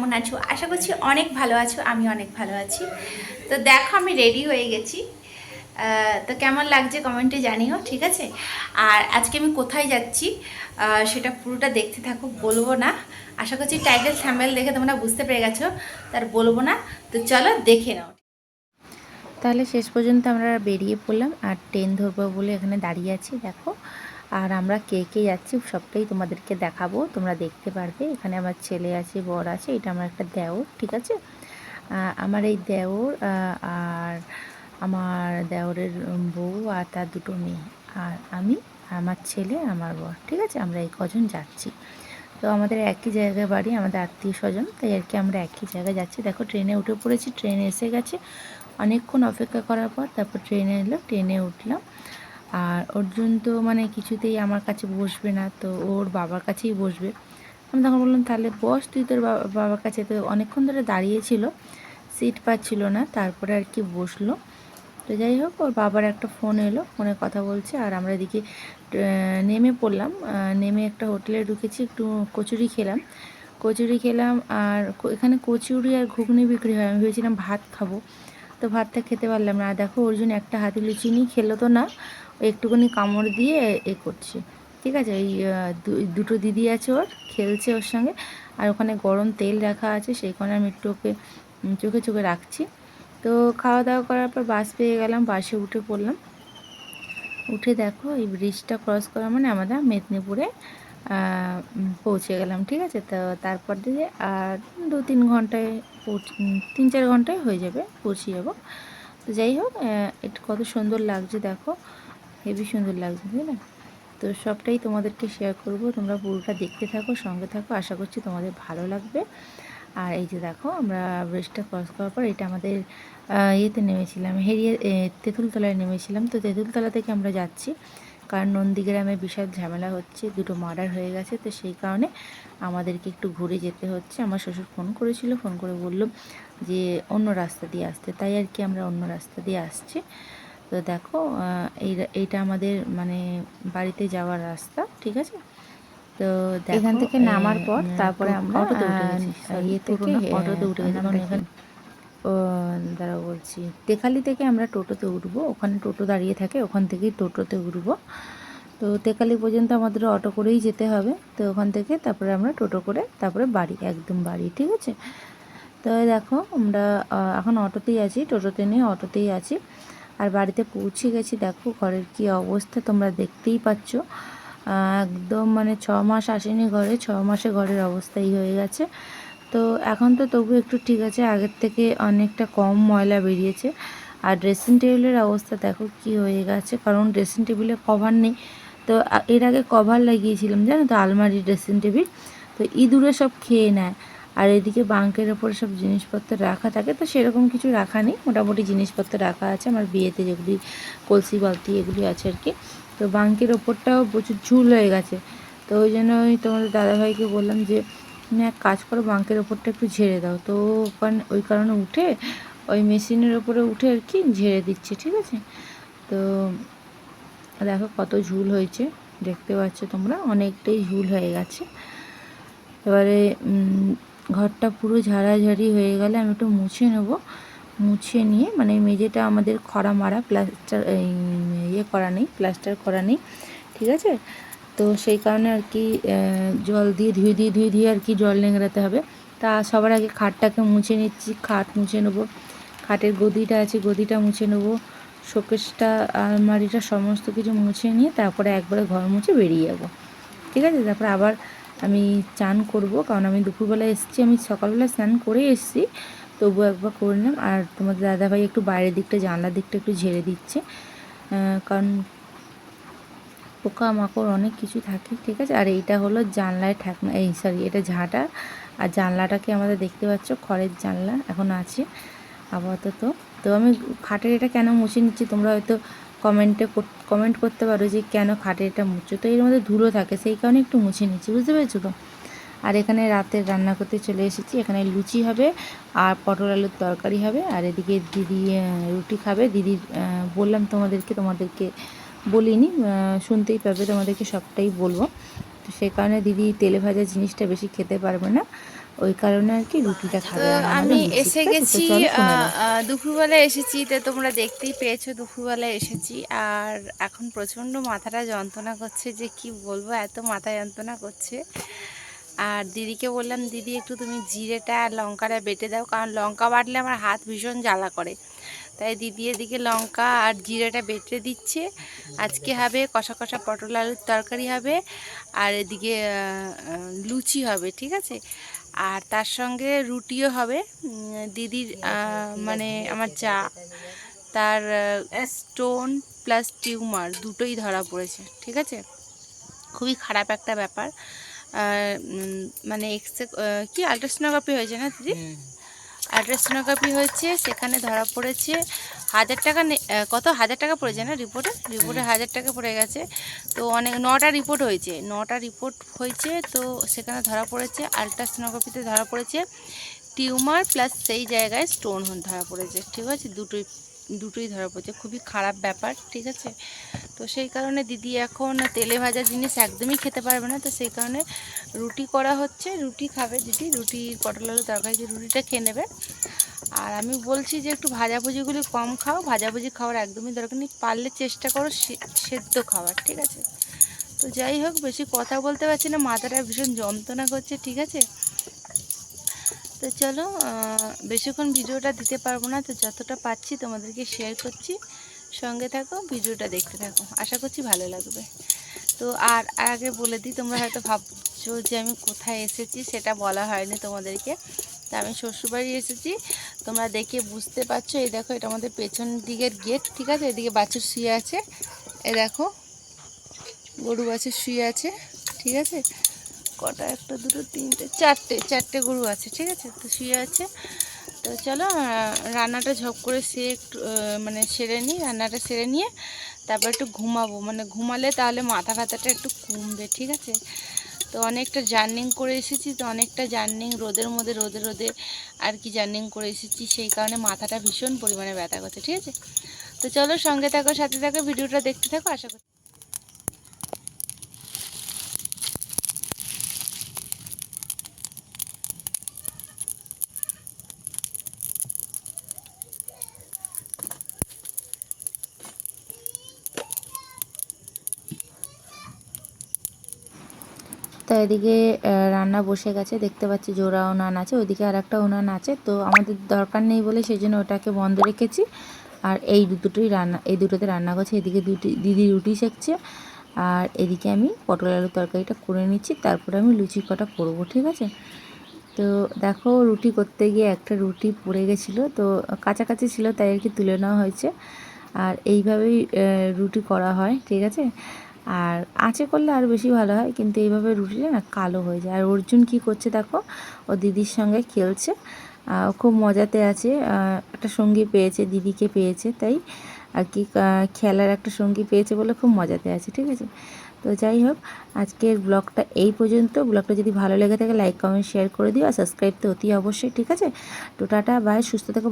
কেমন আছো? আশা করছি অনেক ভালো আছো, আমি অনেক ভালো আছি। তো দেখো, আমি রেডি হয়ে গেছি। তো কেমন লাগছে কমেন্টে জানিও, ঠিক আছে? আর আজকে আমি কোথায় যাচ্ছি সেটা পুরোটা দেখতে থাকো, বলব না। আশা করছি টাইটেল থ্যাম্বেল দেখে তোমরা বুঝতে পেরে গেছো তার বলব না। তো চলো, দেখে নাও। তাহলে শেষ পর্যন্ত আমরা বেরিয়ে পড়লাম, আর ট্রেন ধরবো বলে এখানে দাঁড়িয়ে আছি, দেখো। আর আমরা কে কে যাচ্ছি সবটাই তোমাদেরকে দেখাবো। তোমরা দেখতে পারবে, এখানে আমার ছেলে আছে, বর আছে, এটা আমার একটা দেওর, ঠিক আছে? আমার এই দেওর আর আমার দেওরের বউ আর তার দুটো মেয়ে, আর আমি, আমার ছেলে, আমার বর, ঠিক আছে? আমরা এই কজন যাচ্ছি। তো আমাদের একই জায়গায় বাড়ি, আমাদের আত্মীয় স্বজন, তাই আর কি আমরা একই জায়গায় যাচ্ছি। দেখো, ট্রেনে উঠে পড়েছি, ট্রেন এসে গেছে। অনেকক্ষণ অপেক্ষা করার পর তারপর ট্রেনে এলো, ট্রেনে উঠলাম। আর অর্জুন তো মানে কিছুতেই আমার কাছে বসবে না, তো ওর বাবার কাছেই বসবে। আমি তখন বললাম, তাহলে বস, তুই তোর বাবার কাছে। তো অনেকক্ষণ ধরে দাঁড়িয়েছিল, সিট পাচ্ছিল না, তারপরে আর কি বসল। তো যাই হোক, ওর বাবার একটা ফোন এলো, ফোনে কথা বলছে, আর আমরা এদিকে নেমে পড়লাম। নেমে একটা হোটেলে ঢুকেছি, একটু কচুরি খেলাম। কচুরি খেলাম, আর এখানে কচুরি আর ঘুগনি বিক্রি হয়। আমি ভেবেছিলাম ভাত খাব। তো ভাতটা খেতে পারলাম না। আর দেখো জন্য একটা হাতে লুচি নিয়ে খেলো তো না, একটুখানি কামড় দিয়ে এ করছে। ঠিক আছে দু- দুটো দিদি আছে ওর, খেলছে ওর সঙ্গে। আর ওখানে গরম তেল রাখা আছে, সেই কারণে আমি একটু ওকে চোখে চোখে রাখছি। তো খাওয়া দাওয়া করার পর বাস পেয়ে গেলাম, বাসে উঠে পড়লাম। উঠে দেখো এই ব্রিজটা ক্রস করা মানে আমাদের মেদিনীপুরে পৌঁছে গেলাম, ঠিক আছে? তো তারপর দিয়ে আর দু তিন ঘন্টায় তিন চার ঘন্টায় হয়ে যাবে, পৌঁছে যাব। তো যাই হোক এটা, কত সুন্দর লাগছে, দেখো। হেভি সুন্দর লাগছে, তাই না? তো সবটাই তোমাদেরকে শেয়ার করব। তোমরা পুরোটা দেখতে থাকো, সঙ্গে থাকো। আশা করছি তোমাদের ভালো লাগবে। আর এই যে দেখো, আমরা ব্রিজটা ক্রস করার পর এটা আমাদের ইয়েতে নেমেছিলাম, হেরিয়ে তেঁতুলতলায় নেমেছিলাম। তো তেঁতুলতলা থেকে আমরা যাচ্ছি। কারণ নন্দীগ্রামে বিশাল ঝামেলা হচ্ছে দুটো মার্ডার হয়ে গেছে তো সেই কারণে আমাদেরকে একটু ঘুরে যেতে হচ্ছে। আমার শ্বশুর ফোন করেছিল ফোন করে বলল যে অন্য রাস্তা দিয়ে আসতে। তাই আর কি আমরা অন্য রাস্তা দিয়ে আসছি। তো দেখো এই এইটা আমাদের মানে বাড়িতে যাওয়ার রাস্তা ঠিক আছে? তো এখান থেকে নামার পর তারপরে আমরা, অটোতে উঠে গেছি ইয়ে থেকে, অটোতে উঠে এখানে দাঁড়াও বলছি। তেকালি থেকে আমরা টোটোতে উঠবো। ওখানে টোটো দাঁড়িয়ে থাকে, ওখান থেকেই টোটোতে উঠবো। তো তেকালি পর্যন্ত আমাদের অটো করেই যেতে হবে। তো ওখান থেকে তারপরে আমরা টোটো করে তারপরে বাড়ি, একদম বাড়ি, ঠিক আছে? তো দেখো, আমরা এখন অটোতেই আছি, টোটোতে নিয়ে অটোতেই আছি। আর বাড়িতে পৌঁছে গেছি, দেখো ঘরের কি অবস্থা, তোমরা দেখতেই পাচ্ছ। একদম মানে ছ মাস আসেনি ঘরে, ছ মাসে ঘরের অবস্থা এই হয়ে গেছে। তো এখন তো তবু একটু ঠিক আছে, আগের থেকে অনেকটা কম ময়লা বেরিয়েছে। আর ড্রেসিং টেবিলের অবস্থা দেখো কি হয়ে গেছে, কারণ ড্রেসিং টেবিলে কভার নেই। তো এর আগে কভার লাগিয়েছিলাম, জানো তো, আলমারি ড্রেসিং টেবিল তো ইঁদুরে সব খেয়ে নেয়, আর এদিকে বাঙ্কের ওপরে সব জিনিসপত্র রাখা থাকে। তো সেরকম কিছু রাখা নেই, মোটামুটি জিনিসপত্র রাখা আছে, আমার বিয়েতে যেগুলি কলসি, বালতি এগুলি আছে আর কি। তো বাঙ্কের ওপরটাও প্রচুর ঝুল হয়ে গেছে। তো ওই জন্য ওই তোমাদের দাদাভাইকে বললাম যে তুমি এক কাজ করো বাঙ্কের ওপরটা একটু ঝেড়ে দাও। তো ওখানে, ওই কারণে উঠে, ওই মেশিনের ওপরে উঠে আর কি ঝেড়ে দিচ্ছে, ঠিক আছে? তো দেখো কত ঝুল হয়েছে, দেখতে পাচ্ছ তোমরা? অনেকটাই ঝুল হয়ে গেছে। এবারে ঘরটা পুরো ঝাড়াঝাড়ি হয়ে গেলে আমি একটু মুছে নেব। মুছে নিয়ে মানে মেঝেটা আমাদের খরা মারা, প্লাস্টার ইয়ে করা নেই, প্লাস্টার করা নেই, ঠিক আছে? তো সেই কারণে আর কি জল দিয়ে ধুয়ে দিয়ে ধুয়ে দিয়ে আর কি জল নেংড়াতে হবে। তা সবার আগে খাটটাকে মুছে নিচ্ছি, খাট মুছে নেব। খাটের গদিটা আছে, গদিটা মুছে নেব। শোকেসটা, আলমারিটা সমস্ত কিছু মুছে নিয়ে তারপরে একবারে ঘর মুছে বেরিয়ে যাব। ঠিক আছে? তারপরে আবার আমি চান করব, কারণ আমি দুপুরবেলা এসেছি। আমি সকালবেলা স্নান করে এসেছি, তবু একবার করে নিলাম। আর তোমাদের দাদাভাই একটু বাইরের দিকটা, জানলার দিকটা একটু ঝেড়ে দিচ্ছে। কারণ পোকা মাকড় অনেক কিছু থাকে, ঠিক আছে? আর এইটা হলো জানলায় ঠাকনা, এই সরি এটা ঝাঁটা। আর জানলাটাকে আমাদের দেখতে পাচ্ছ, খড়ের জানলা, এখন আছে আপাতত। তো আমি খাটের এটা কেন মুছে নিচ্ছি? তোমরা হয়তো কমেন্টে কমেন্ট করতে পারো যে কেন খাটের এটা মুছছো তো এর মধ্যে ধুলো থাকে, সেই কারণে একটু মুছে নিচ্ছি, বুঝতে পেরেছ তো? আর এখানে রাতে রান্না করতে চলে এসেছি। এখানে লুচি হবে আর পটল আলুর তরকারি হবে। আর এদিকে দিদি রুটি খাবে। দিদি বললাম তোমাদেরকে তোমাদেরকে বলিনি শুনতেই পাবে তোমাদেরকে সবটাই বলব। তো সেই কারণে দিদি তেলে ভাজা জিনিসটা বেশি খেতে পারবে না। ওই কারণে আর কি রুটিটা খাবে আমি এসে গেছি দুপুরবেলায় এসেছি তো তোমরা দেখতেই পেয়েছ দুপুরবেলায় এসেছি। আর এখন প্রচণ্ড মাথাটা যন্ত্রণা করছে যে কি বলব এত মাথা যন্ত্রণা করছে। আর দিদিকে বললাম দিদি একটু তুমি জিরেটা আর লঙ্কাটা বেটে দাও কারণ লঙ্কা বাটলে আমার হাত ভীষণ জ্বালা করে। তাই দিদি এদিকে লঙ্কা আর জিরাটা বেটে দিচ্ছে। আজকে হবে কষা কষা পটল আলুর তরকারি হবে আর এদিকে লুচি হবে, ঠিক আছে? আর তার সঙ্গে রুটিও হবে। দিদির মানে আমার চা, তার স্টোন প্লাস টিউমার দুটোই ধরা পড়েছে, ঠিক আছে? খুবই খারাপ একটা ব্যাপার। মানে এক্সে কি আলট্রাসোনোগ্রাফি হয়েছে না দিদি? আলট্রাসোনোগ্রাফি হয়েছে সেখানে ধরা পড়েছে হাজার টাকা নে- কত? হাজার টাকা পড়েছে না রিপোর্টে রিপোর্টে হাজার টাকা পড়ে গেছে। তো অনেক নটা রিপোর্ট হয়েছে। নটা রিপোর্ট হয়েছে তো সেখানে ধরা পড়েছে আলট্রাসোনোগ্রাফিতে ধরা পড়েছে। টিউমার প্লাস সেই জায়গায় স্টোন ধরা পড়েছে ঠিক আছে? দুটোই দুটোই ধরা পড়েছে। খুবই খারাপ ব্যাপার, ঠিক আছে? তো সেই কারণে দিদি এখন তেলে ভাজা জিনিস একদমই খেতে পারবে না। তো সেই কারণে রুটি করা হচ্ছে, রুটি খাবে দিদি। রুটি, পটল আলু তরকারি রুটিটা খেয়ে নেবে। আর আমি বলছি যে একটু ভাজাভুজিগুলি কম খাও। ভাজাভুজি খাওয়ার একদমই দরকার নেই। পারলে চেষ্টা করো সেদ্ধ খাওয়ার, ঠিক আছে? তো যাই হোক, বেশি কথা বলতে পারছি না। মাথাটা ভীষণ যন্ত্রণা করছে, ঠিক আছে? তো চলো বেশিক্ষণ ভিডিওটা দিতে পারব না, তো যতটা পাচ্ছি তোমাদেরকে শেয়ার করছি। সঙ্গে থাকো, ভিডিওটা দেখতে থাকো। আশা করছি ভালো লাগবে। তো আর আগে বলে দিই, তোমরা হয়তো ভাবছ যে আমি কোথায় এসেছি, সেটা বলা হয়নি তোমাদেরকে। তা আমি শ্বশুরবাড়ি এসেছি। তোমরা দেখে বুঝতে পারছ, এই দেখো, এটা আমাদের পেছন দিকের গেট ঠিক আছে? এদিকে বাছুর শুয়ে আছে। এ দেখো, গরু বাছুর শুয়ে আছে, ঠিক আছে? কটা? একটা, দুটো, তিনটে, চারটে চারটে গরু আছে, ঠিক আছে? তো শুয়ে আছে। তো চলো রান্নাটা ঝপ করে সে একটু মানে সেরে নিই, রান্নাটা সেরে নিয়ে তারপর একটু ঘুমাবো। মানে ঘুমালে তাহলে মাথা ব্যথাটা একটু কমবে, ঠিক আছে? তো অনেকটা জার্নিং করে এসেছি, তো অনেকটা জার্নিং রোদের মধ্যে, রোদে রোদে আর কি জার্নিং করে এসেছি, সেই কারণে মাথাটা ভীষণ পরিমাণে ব্যথা করছে, ঠিক আছে? তো চলো সঙ্গে থাকো, সাথে থাকো, ভিডিওটা দেখতে থাকো, আশা করি তো এদিকে রান্না বসে গেছে, দেখতে পাচ্ছি জোড়া উনান আছে। ওইদিকে আর একটা উনান আছে। তো আমাদের দরকার নেই বলে সেই জন্য ওটাকে বন্ধ রেখেছি। আর এই দুটোই রান্না, এই দুটোতে রান্না করছে। এদিকে দুটি, দিদি রুটি সেকছে আর এদিকে আমি পটল আলুর তরকারিটা করে নিচ্ছি। তারপরে আমি লুচি কটা করব, ঠিক আছে? তো দেখো, রুটি করতে গিয়ে একটা রুটি পড়ে গেছিল। তো কাছাকাছি ছিল, তাই আর কি তুলে নেওয়া হয়েছে। আর এইভাবেই রুটি করা হয়, ঠিক আছে? আর আঁচে করলে আরও বেশি ভালো হয়, কিন্তু এইভাবে রুটিটা না কালো হয়ে যায়। আর অর্জুন কি করছে দেখো, ও দিদির সঙ্গে খেলছে খুব মজাতে আছে একটা সঙ্গী পেয়েছে, দিদিকে পেয়েছে, তাই আর কি খেলার একটা সঙ্গী পেয়েছে বলে খুব মজাতে আছে, ঠিক আছে? তো যাই হোক, আজকের ব্লগটা এই পর্যন্ত। ব্লগটা যদি ভালো লেগে থাকে লাইক কমেন্ট শেয়ার করে দিও, আর সাবস্ক্রাইব তো অতি অবশ্যই, ঠিক আছে? তো টাটা বাই সুস্থ থেকো